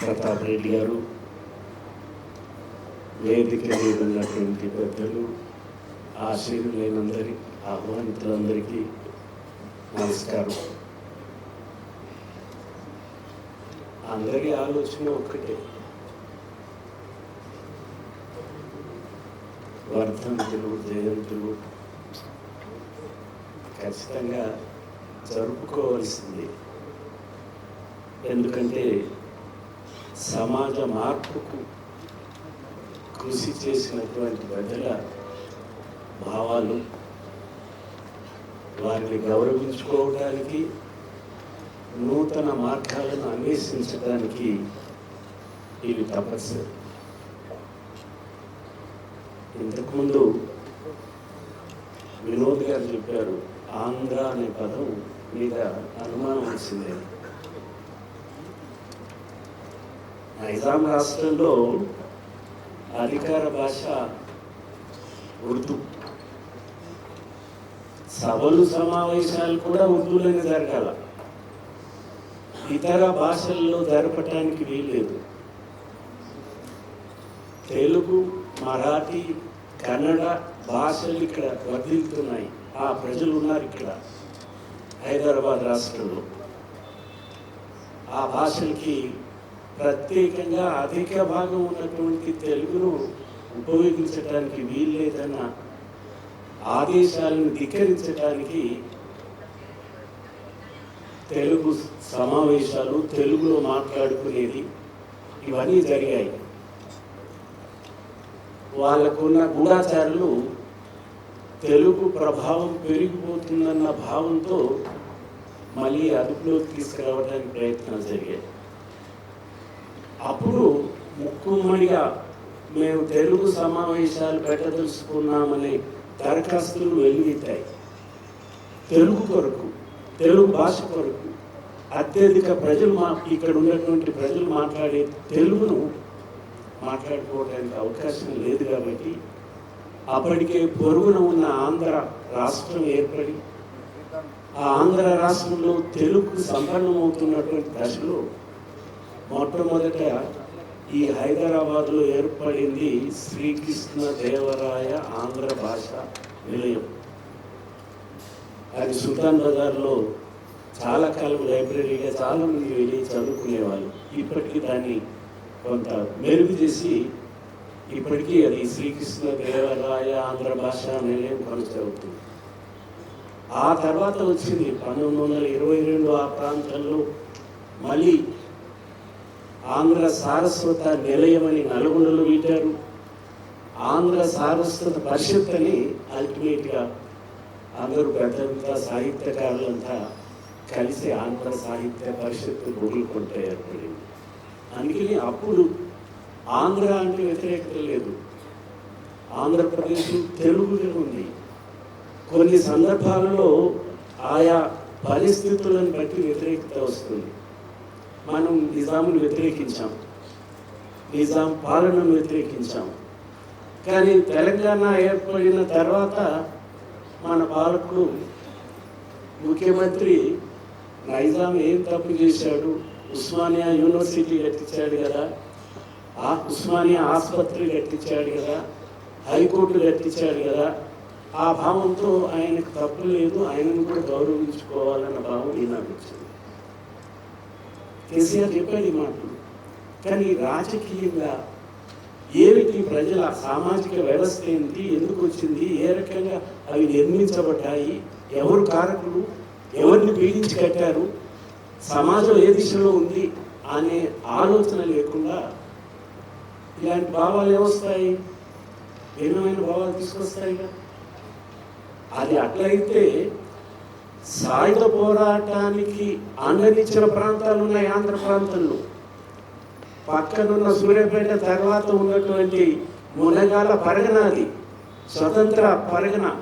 ప్రతాప్ రెడ్డి గారు వేదిక మీద ఉన్నటువంటి పెద్దలు ఆశీర్వులైనందరి ఆహ్వానితులందరికీ నమస్కారం. అందరి ఆలోచన ఒక్కటే. వర్ధంతులు జయంతులు ఖచ్చితంగా జరుపుకోవాల్సింది. ఎందుకంటే సమాజ మార్పుకు కృషి చేసినటువంటి ప్రజల భావాలు వారిని గౌరవించుకోవడానికి నూతన మార్గాలను అన్వేషించడానికి ఇవి తపస్సు. ఇంతకుముందు వినోద్ గారు చెప్పారు ఆంధ్ర అనే పదం మీద అనుమానం వచ్చింది. నైజాం రాష్ట్రంలో అధికార భాష ఉర్దూ. సభలు సమావేశాలు కూడా ఉర్దూలోనే జరగాల. ఇతర భాషల్లో జరపటానికి వీల్లేదు. తెలుగు మరాఠీ కన్నడ భాషలు ఇక్కడ వర్ధిల్లుతున్నాయి. ఆ ప్రజలు ఉన్నారు ఇక్కడ హైదరాబాద్ రాష్ట్రంలో. ఆ భాషలకి ప్రత్యేకంగా అధిక భాగం ఉన్నటువంటి తెలుగును ఉపయోగించడానికి వీల్లేదన్న ఆదేశాలను ధిక్కరించడానికి తెలుగు సమావేశాలు తెలుగులో మాట్లాడుకునేది ఇవన్నీ జరిగాయి. వాళ్ళకున్న గూఢాచారులు తెలుగు ప్రభావం పెరిగిపోతుందన్న భావంతో మళ్ళీ అదుపులోకి తీసుకురావడానికి ప్రయత్నాలు జరిగాయి. అప్పుడు ముక్కుమ్మడిగా మేము తెలుగు సమావేశాలు పెట్టదలుచుకున్నామనే దరఖాస్తులు వెలుగుతాయి తెలుగు కొరకు తెలుగు భాష కొరకు అత్యధిక ప్రజలు మా ఇక్కడ ఉన్నటువంటి ప్రజలు మాట్లాడే తెలుగును మాట్లాడుకోవడానికి అవకాశం లేదు కాబట్టి అప్పటికే పొరుగున ఉన్న ఆంధ్ర రాష్ట్రం ఏర్పడి ఆ ఆంధ్ర రాష్ట్రంలో తెలుగు సంపన్నమవుతున్నటువంటి దశలో మొట్టమొదట ఈ హైదరాబాద్లో ఏర్పడింది శ్రీకృష్ణ దేవరాయ ఆంధ్ర భాష నిలయం. అది సుల్తాన్ బజార్లో చాలా కాలం లైబ్రరీగా చాలా మంది వెళ్ళి చదువుకునేవాళ్ళు. ఇప్పటికీ దాన్ని కొంత మెరుగు చేసి ఇప్పటికీ అది శ్రీకృష్ణ దేవరాయ ఆంధ్ర భాష నిలయం కొనసాగుతుంది. ఆ తర్వాత వచ్చింది పంతొమ్మిది వందల ఇరవై రెండు ఆ ప్రాంతంలో మళ్ళీ ఆంధ్ర సారస్వత నిలయం అని నల్గొండలో పెట్టారు. ఆంధ్ర సారస్వత పరిషత్ అని అల్టిమేట్గా అందరూ పెద్దంతా సాహిత్యకారులంతా కలిసి ఆంధ్ర సాహిత్య పరిషత్తు మొదలుకుంటే ఏర్పడింది అందుకని అప్పుడు ఆంధ్ర అంటే వ్యతిరేకత లేదు. ఆంధ్రప్రదేశ్ తెలుగులో ఉంది. కొన్ని సందర్భాలలో ఆయా పరిస్థితులను బట్టి వ్యతిరేకత వస్తుంది. మనం నిజామును వ్యతిరేకించాం. నిజాం పాలనను వ్యతిరేకించాం. కానీ తెలంగాణ ఏర్పడిన తర్వాత మన పాలకుడు ముఖ్యమంత్రి నైజాం ఏం తప్పు చేశాడు? ఉస్మానియా యూనివర్సిటీ కట్టించాడు కదా. ఆ ఉస్మానియా ఆసుపత్రి కట్టించాడు కదా. హైకోర్టు కట్టించాడు కదా. ఆ భావంతో ఆయనకు తప్పు లేదు. ఆయనను కూడా గౌరవించుకోవాలన్న భావం ఈనాడు వచ్చింది. కేసీఆర్ చెప్పాడు ఈ మాటలు కానీ రాజకీయంగా ఏమిటి ప్రజల సామాజిక వ్యవస్థ ఏంటి ఎందుకు వచ్చింది ఏ రకంగా అవి నిర్మించబడ్డాయి ఎవరు కారకులు ఎవరిని పీడించి కట్టారు సమాజం ఏ దిశలో ఉంది అనే ఆలోచన లేకుండా ఇలాంటి భావాలు ఏమొస్తాయి? భిన్నమైన భావాలు తీసుకొస్తాయిగా. అది అట్లయితే సాయుధ పోరాటానికి అండనిచ్చిన ప్రాంతాలు ఉన్నాయి ఆంధ్ర ప్రాంతంలో. పక్కనున్న సూర్యాపేట తర్వాత ఉన్నటువంటి మునగాల పరగనాది స్వతంత్ర పరగన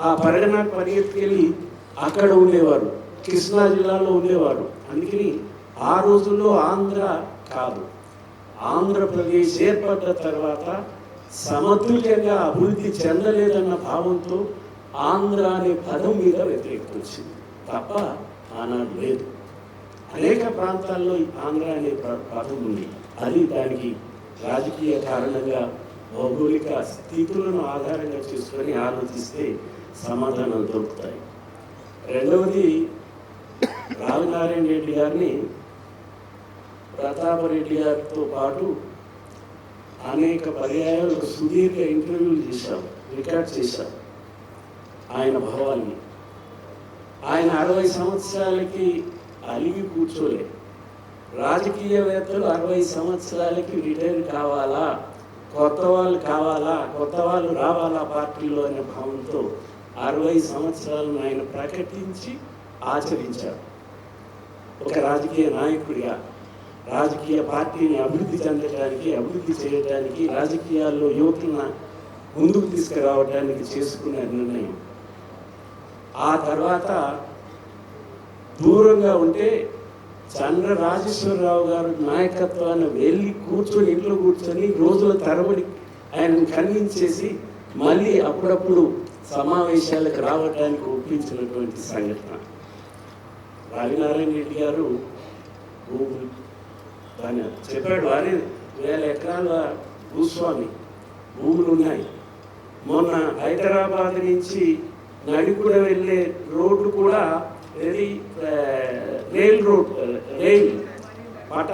ఆ పరగన పరిగెత్తుకెళ్ళి అక్కడ ఉండేవారు. కృష్ణా జిల్లాలో ఉండేవారు. అందుకని ఆ రోజుల్లో ఆంధ్ర కాదు. ఆంధ్రప్రదేశ్ ఏర్పడ్డ తర్వాత సమతుల్యంగా అభివృద్ధి చెందలేదన్న భావంతో ఆంధ్ర అనే పదం మీద వ్యతిరేకత వచ్చింది తప్ప ఆనాడు లేదు. అనేక ప్రాంతాల్లో ఈ ఆంధ్ర అనే పదం ఉంది. అది దానికి రాజకీయ కారణంగా భౌగోళిక స్థితులను ఆధారంగా చేసుకొని ఆలోచిస్తే సమాధానాలు దొరుకుతాయి. రెండవది రామనారాయణ రెడ్డి గారిని ప్రతాపరెడ్డి గారితో పాటు అనేక పర్యాయాలు సుదీర్ఘ ఇంటర్వ్యూలు చేశాం రికార్డ్ చేశాం. ఆయన భావాన్ని ఆయన అరవై సంవత్సరాలకి అలిగి కూర్చోలే. రాజకీయవేత్తలు అరవై సంవత్సరాలకి రిటైర్ కావాలా? కొత్త వాళ్ళు కావాలా? కొత్త వాళ్ళు రావాలా పార్టీలో అనే భావంతో అరవై సంవత్సరాలను ఆయన ప్రకటించి ఆచరించారు. ఒక రాజకీయ నాయకుడిగా రాజకీయ పార్టీని అభివృద్ధి చెందడానికి అభివృద్ధి చేయడానికి రాజకీయాల్లో యువతను ముందుకు తీసుకురావడానికి చేసుకున్న నిర్ణయం ఆ తర్వాత దూరంగా ఉంటే చంద్ర రాజేశ్వరరావు గారు నాయకత్వాన్ని వెళ్ళి కూర్చొని ఇంట్లో కూర్చొని రోజుల తరబడి ఆయనను కన్విన్స్ మళ్ళీ అప్పుడప్పుడు సమావేశాలకు రావడానికి ఒప్పించినటువంటి సంఘటన. రవినారాయణ రెడ్డి గారు భూములు దాని చెప్పాడు వారే వేల ఎకరాల భూస్వామి భూములు ఉన్నాయి మొన్న హైదరాబాద్ నుంచి నడికూడ వెళ్ళే రోడ్డు కూడా ఏది రైల్ రోడ్ రైల్ పట్ట.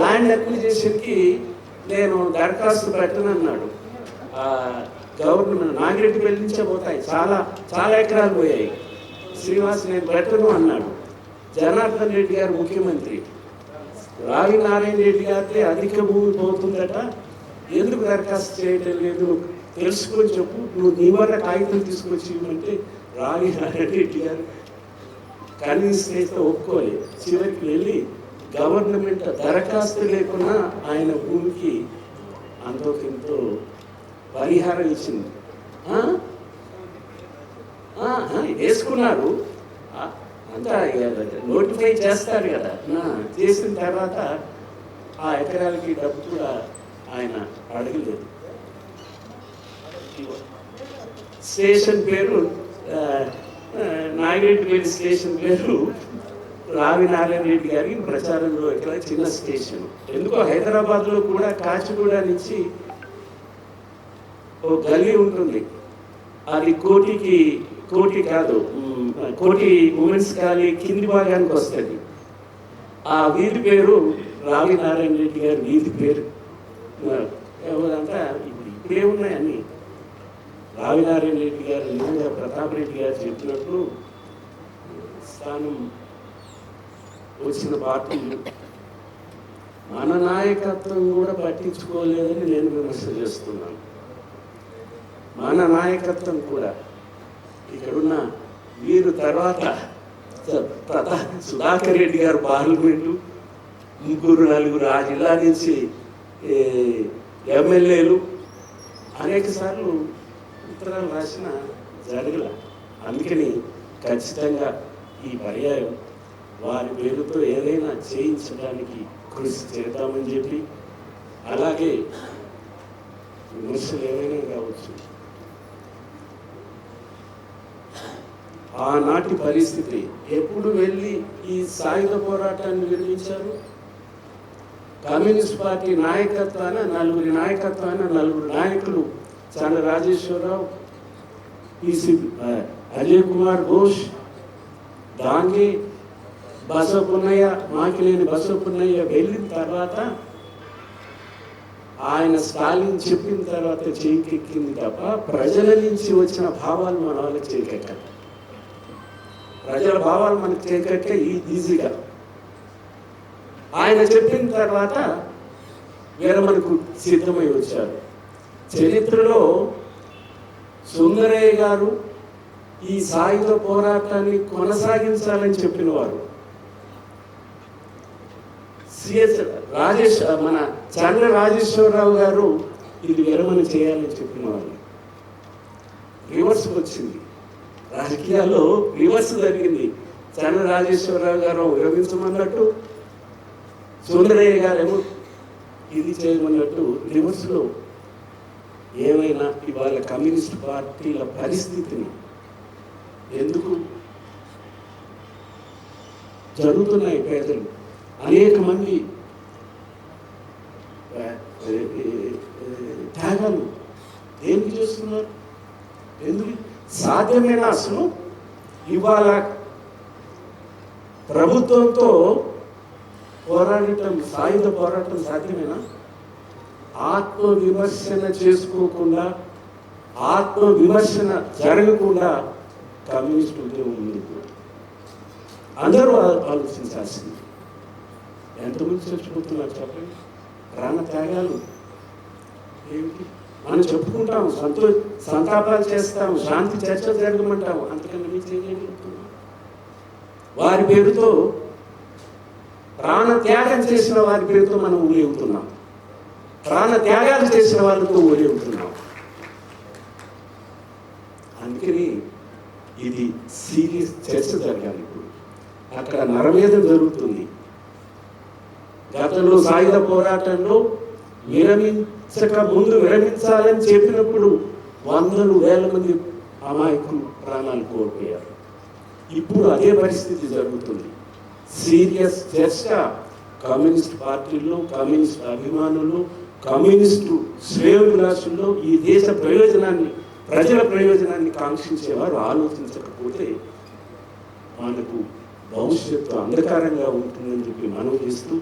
ల్యాండ్ అక్విజిషన్కి నేను దరఖాస్తు పెట్టనన్నాడు గవర్నమెంట్ నాగిరెడ్డి వెళ్ళించే పోతాయి. చాలా చాలా ఎకరాలు పోయాయి. శ్రీనివాస్ నేను పెట్టను అన్నాడు. జనార్దన్ రెడ్డి గారు ముఖ్యమంత్రి. రావి నారాయణ రెడ్డి గారికి అధిక భూమి పోతుందట. ఎందుకు దరఖాస్తు చేయటం లేదు? తెలుసుకొని చెప్పు నువ్వు నీ వల్ల కాగితం తీసుకొచ్చి ఇవ్వమంటే రాని నారాయణ రెడ్డి గారు కన్విన్స్ చివరికి వెళ్ళి గవర్నమెంట్ దరఖాస్తు లేకున్నా ఆయన భూమికి అంతో ఎంతో పరిహారం ఇచ్చింది. వేసుకున్నారు. అంతా నోటిఫై చేస్తారు కదా. చేసిన తర్వాత ఆ ఎకరాలకి డబ్బు కూడా ఆయన అడగలేదు. స్టేషన్ పేరు నాగిరెడ్డిపేట స్టేషన్ పేరు రావి నారాయణ రెడ్డి గారికి ప్రచారంలో ఇక్కడ చిన్న స్టేషన్ ఎందుకో హైదరాబాద్లో కూడా కాచిగూడ నుంచి ఓ గల్లీ ఉంటుంది. అది కోటికి కోటి కాదు కోటి ఉమెన్స్ కాలనీ కింది భాగానికి వస్తుంది. ఆ వీధి పేరు రావి నారాయణ రెడ్డి గారి వీధి పేరు. ఎవరంతా ఇప్పుడు ఇప్పుడే ఉన్నాయని రావినారాయణ రెడ్డి గారు లింగ ప్రతాప్ రెడ్డి గారు చెప్పినట్లు స్థానం వచ్చిన పార్టీలు మన నాయకత్వం కూడా పట్టించుకోలేదని నేను విమర్శ చేస్తున్నాను. మన నాయకత్వం కూడా. ఇక్కడున్న వీరు తర్వాత ప్రతా సుధాకర్ రెడ్డి గారు పార్లమెంటు ముగ్గురు నలుగురు ఆ జిల్లా నుంచి ఎమ్మెల్యేలు అనేక సార్లు ఉత్తరాలు రాసిన జరగల అందుకని ఖచ్చితంగా ఈ పర్యాయం వారి పేరుతో ఏదైనా చేయించడానికి కృషి చేద్దామని చెప్పి అలాగే విమర్శలు ఏమైనా కావచ్చు. ఆనాటి పరిస్థితి ఎప్పుడు వెళ్ళి ఈ సాయుధ పోరాటాన్ని విరమించారు కమ్యూనిస్ట్ పార్టీ నాయకత్వాన నలుగురి నాయకత్వాన నలుగురు నాయకులు చంద్ర రాజేశ్వరరావు పిసి అజయ్ కుమార్ ఘోష్ దాంగి బసపున్నయ్య మాకిలేని బసపున్నయ్య వెళ్ళిన తర్వాత ఆయన స్టాలిన్ చెప్పిన తర్వాత చేయికెక్కింది తప్ప ప్రజల నుంచి వచ్చిన భావాలు మన వాళ్ళకి చేకెక్క ప్రజల భావాలు మనకి చేకెక్కే ఈజీగా. ఆయన చెప్పిన తర్వాత విరమణకు సిద్ధమై వచ్చారు. చరిత్రలో సుందరయ్య గారు ఈ సాయుధ పోరాటాన్ని కొనసాగించాలని చెప్పిన వారు సిఎస్ రాజేష్ మన చంద్ర రాజేశ్వరరావు గారు ఇది విరమణ చేయాలని చెప్పిన వారు రివర్స్ వచ్చింది. రాజకీయాల్లో రివర్స్ జరిగింది. చంద్ర రాజేశ్వరరావు గారు విరమించమన్నట్టు సుందరయ్య గారేమో ఇది చేయమన్నట్టు రివర్స్లో ఏమైనా ఇవాళ కమ్యూనిస్ట్ పార్టీల పరిస్థితిని ఎందుకు జరుగుతున్నాయి పేదలు? అనేక మంది త్యాగాలు దేనికి చేస్తున్నారు? ఎందుకు? సాధ్యమేనా అసలు ఇవాళ ప్రభుత్వంతో పోరాడటం సాయుధ పోరాటం సాధ్యమేనా? ఆత్మ విమర్శన చేసుకోకుండా ఆత్మ విమర్శన జరగకుండా కమ్యూనిస్ట్ ఉద్యమం ఉంది అందరూ ఆలోచించాల్సింది. ఎంతమంది చచ్చిపోతున్నారు చెప్పండి? ప్రాణ త్యాగాలు. ఏమిటి? మనం చెప్పుకుంటాం సంతో సంతాపాలు చేస్తాము శాంతి చర్చలు జరగమంటాము అంతకన్నా మీ చేయగలుగుతున్నాం వారి పేరుతో ప్రాణ త్యాగం చేసిన వారి పేరుతో మనం ఊరేగుతున్నాం. ప్రాణ త్యాగాలు చేసిన వాళ్ళతో ఊరేగుతున్నాం అందుకని ఇది సీరియస్ చర్చ జరగాలి ఇప్పుడు. అక్కడ నరమేధం జరుగుతుంది. గతంలో సాయుధ పోరాటంలో విరమించక ముందు విరమించాలని చెప్పినప్పుడు వందలు వేల మంది అమాయకులు ప్రాణాలు కోల్పోయారు. ఇప్పుడు అదే పరిస్థితి జరుగుతుంది. సీరియస్ చర్చ కమ్యూనిస్ట్ పార్టీల్లో కమ్యూనిస్ట్ అభిమానులు కమ్యూనిస్టు శ్రేయోభిలాషుల్లో ఈ దేశ ప్రయోజనాన్ని ప్రజల ప్రయోజనాన్ని కాంక్షించేవారు ఆలోచించకపోతే మనకు భవిష్యత్తు అంధకారంగా ఉంటుందని చెప్పి మనం చేస్తూ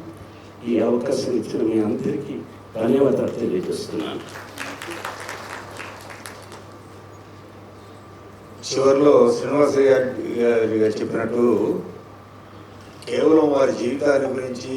ఈ అవకాశం ఇచ్చిన మీ అందరికీ ధన్యవాదాలు తెలియజేస్తున్నాను. చివరిలో శ్రీనివాసయ్య గారి గారు చెప్పినట్టు కేవలం వారి జీవితాన్ని గురించి